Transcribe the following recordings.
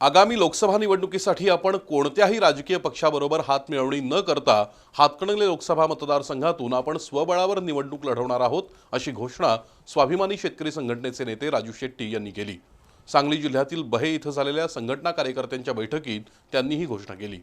आगामी लोकसभा निवडणुकीसाठी आपण कोणत्याही राजकीय पक्षाबरोबर हातमिळवणी न करता हातकणंगले लोकसभा मतदारसंघातून आपण स्वबळावर निवडणूक लढवणार आहोत अशी घोषणा स्वाभिमानी शेतकरी संघटनेचे नेते राजू शेट्टी यांनी केली. सांगली जिल्ह्यातील बहे इथं झालेल्या संघटना कार्यकर्त्यांच्या बैठकीत त्यांनी ही घोषणा केली.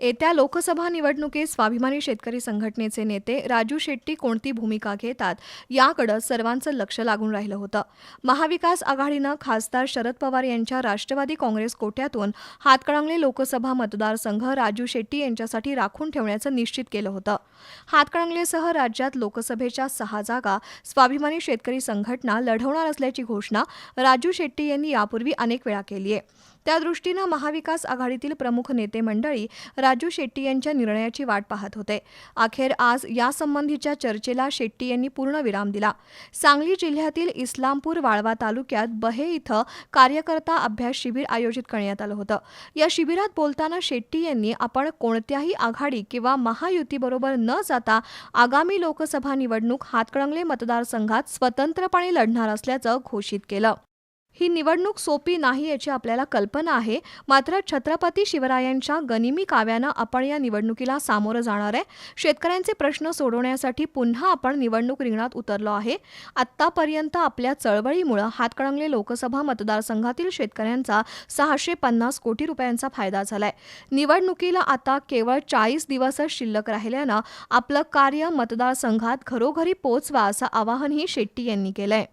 येत्या लोकसभा निवडणुकीत स्वाभिमानी शेतकरी संघटनेचे नेते राजू शेट्टी कोणती भूमिका घेतात याकडे सर्वांचं लक्ष लागून राहिलं होतं. महाविकास आघाडीनं खासदार शरद पवार यांच्या राष्ट्रवादी काँग्रेस कोट्यातून हातकणंगले लोकसभा मतदारसंघ राजू शेट्टी यांच्यासाठी राखून ठेवण्याचं निश्चित केलं होतं. हातकणंगलेसह राज्यात लोकसभेच्या सहा जागा स्वाभिमानी शेतकरी संघटना लढवणार असल्याची घोषणा राजू शेट्टी यांनी यापूर्वी अनेक वेळा केली आहे त्या दृष्टीनं महाविकास आघाडीतील प्रमुख नेते मंडळी राजू शेट्टी यांच्या निर्णयाची वाट पाहत होते. अखेर आज यासंबंधीच्या चर्चेला शेट्टी यांनी पूर्ण विराम दिला. सांगली जिल्ह्यातील इस्लामपूर वाळवा तालुक्यात बहे इथं कार्यकर्ता अभ्यास शिबिर आयोजित करण्यात आलं होतं. या शिबिरात बोलताना शेट्टी यांनी आपण कोणत्याही आघाडी किंवा महायुतीबरोबर न जाता आगामी लोकसभा निवडणूक हातकणंगले मतदारसंघात स्वतंत्रपणे लढणार असल्याचं घोषित केलं. ही निवडणूक सोपी नाही याची आपल्याला कल्पना आहे. मात्र छत्रपती शिवरायांच्या गनिमी काव्यानं आपण या निवडणुकीला सामोरं जाणार आहे. शेतकऱ्यांचे प्रश्न सोडवण्यासाठी पुन्हा आपण निवडणूक रिंगणात उतरलो आहे. आत्तापर्यंत आपल्या चळवळीमुळं हातकणंगले लोकसभा मतदारसंघातील शेतकऱ्यांचा सहाशे पन्नास कोटी रुपयांचा फायदा झालाय. निवडणुकीला आता केवळ चाळीस दिवसच शिल्लक राहिल्यानं आपलं कार्य मतदारसंघात घरोघरी पोचवा असं आवाहनही शेट्टी यांनी केलंय.